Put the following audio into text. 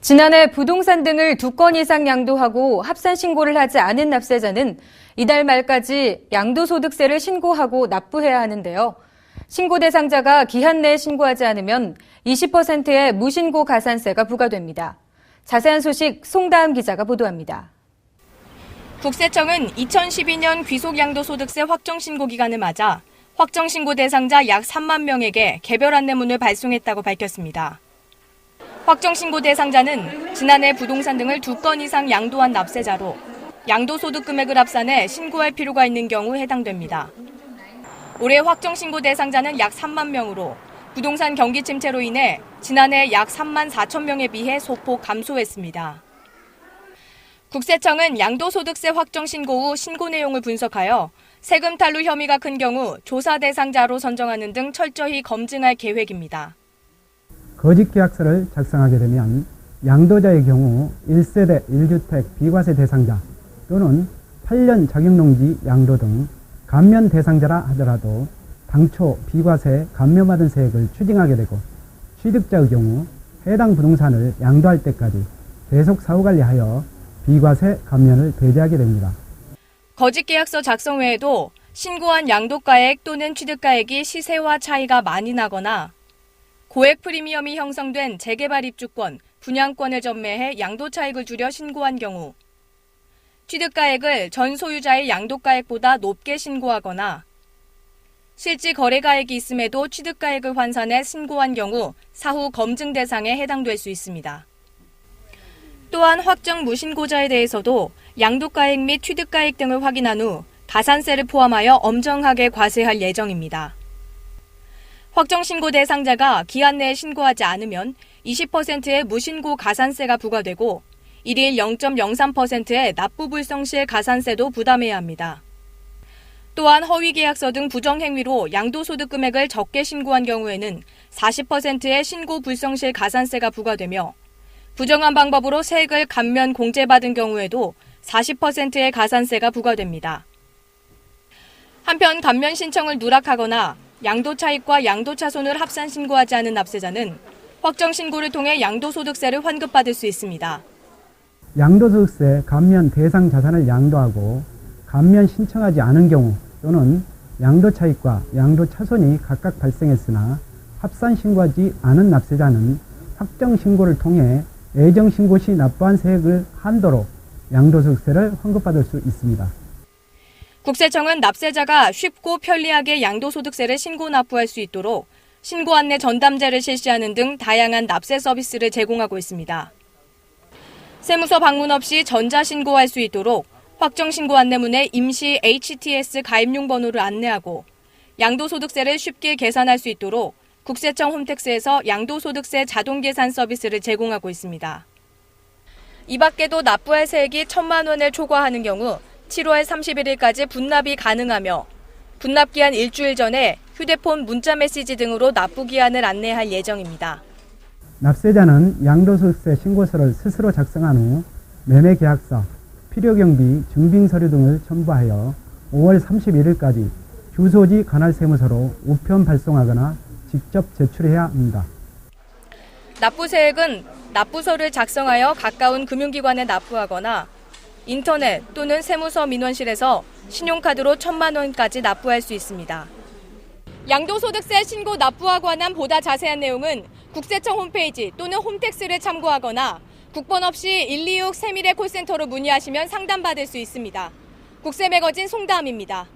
지난해 부동산 등을 두 건 이상 양도하고 합산 신고를 하지 않은 납세자는 이달 말까지 양도소득세를 신고하고 납부해야 하는데요. 신고 대상자가 기한 내에 신고하지 않으면 20%의 무신고 가산세가 부과됩니다. 자세한 소식 송다음 기자가 보도합니다. 국세청은 2012년 귀속 양도소득세 확정 신고 기간을 맞아 확정 신고 대상자 약 3만 명에게 개별 안내문을 발송했다고 밝혔습니다. 확정 신고 대상자는 지난해 부동산 등을 두 건 이상 양도한 납세자로 양도소득 금액을 합산해 신고할 필요가 있는 경우 해당됩니다. 올해 확정 신고 대상자는 약 3만 명으로 부동산 경기 침체로 인해 지난해 약 3만 4천 명에 비해 소폭 감소했습니다. 국세청은 양도소득세 확정 신고 후 신고 내용을 분석하여 세금 탈루 혐의가 큰 경우 조사 대상자로 선정하는 등 철저히 검증할 계획입니다. 거짓 계약서를 작성하게 되면 양도자의 경우 1세대 1주택 비과세 대상자 또는 8년 자격농지 양도 등 감면 대상자라 하더라도 당초 비과세 감면받은 세액을 추징하게 되고 취득자의 경우 해당 부동산을 양도할 때까지 계속 사후관리하여 비과세 감면을 배제하게 됩니다. 거짓 계약서 작성 외에도 신고한 양도가액 또는 취득가액이 시세와 차이가 많이 나거나 고액 프리미엄이 형성된 재개발 입주권, 분양권을 전매해 양도 차익을 줄여 신고한 경우 취득가액을 전 소유자의 양도가액보다 높게 신고하거나 실질 거래가액이 있음에도 취득가액을 환산해 신고한 경우 사후 검증 대상에 해당될 수 있습니다. 또한 확정 무신고자에 대해서도 양도가액 및 취득가액 등을 확인한 후 가산세를 포함하여 엄정하게 과세할 예정입니다. 확정 신고 대상자가 기한 내에 신고하지 않으면 20%의 무신고 가산세가 부과되고 1일 0.03%의 납부 불성 시의 가산세도 부담해야 합니다. 또한 허위 계약서 등 부정 행위로 양도소득 금액을 적게 신고한 경우에는 40%의 신고 불성실 가산세가 부과되며 부정한 방법으로 세액을 감면 공제받은 경우에도 40%의 가산세가 부과됩니다. 한편 감면 신청을 누락하거나 양도 차익과 양도 차손을 합산 신고하지 않은 납세자는 확정 신고를 통해 양도소득세를 환급받을 수 있습니다. 양도소득세 감면 대상 자산을 양도하고 감면 신청하지 않은 경우 또는 양도 차익과 양도 차손이 각각 발생했으나 합산 신고하지 않은 납세자는 확정 신고를 통해 예정 신고 시 납부한 세액을 한도로 양도소득세를 환급받을 수 있습니다. 국세청은 납세자가 쉽고 편리하게 양도소득세를 신고 납부할 수 있도록 신고 안내 전담제를 실시하는 등 다양한 납세 서비스를 제공하고 있습니다. 세무서 방문 없이 전자신고할 수 있도록 확정신고 안내문에 임시 HTS 가입용 번호를 안내하고 양도소득세를 쉽게 계산할 수 있도록 국세청 홈택스에서 양도소득세 자동계산 서비스를 제공하고 있습니다. 이 밖에도 납부할 세액이 천만 원을 초과하는 경우 7월 31일까지 분납이 가능하며 분납 기한 일주일 전에 휴대폰 문자 메시지 등으로 납부 기한을 안내할 예정입니다. 납세자는 양도소득세 신고서를 스스로 작성한 후 매매 계약서, 필요 경비, 증빙 서류 등을 첨부하여 5월 31일까지 주소지 관할 세무서로 우편 발송하거나 직접 제출해야 합니다. 납부세액은 납부서를 작성하여 가까운 금융기관에 납부하거나 인터넷 또는 세무서 민원실에서 신용카드로 천만 원까지 납부할 수 있습니다. 양도소득세 신고 납부와 관한 보다 자세한 내용은 국세청 홈페이지 또는 홈택스를 참고하거나 국번 없이 126 세미래 콜센터로 문의하시면 상담받을 수 있습니다. 국세 매거진 송다음입니다.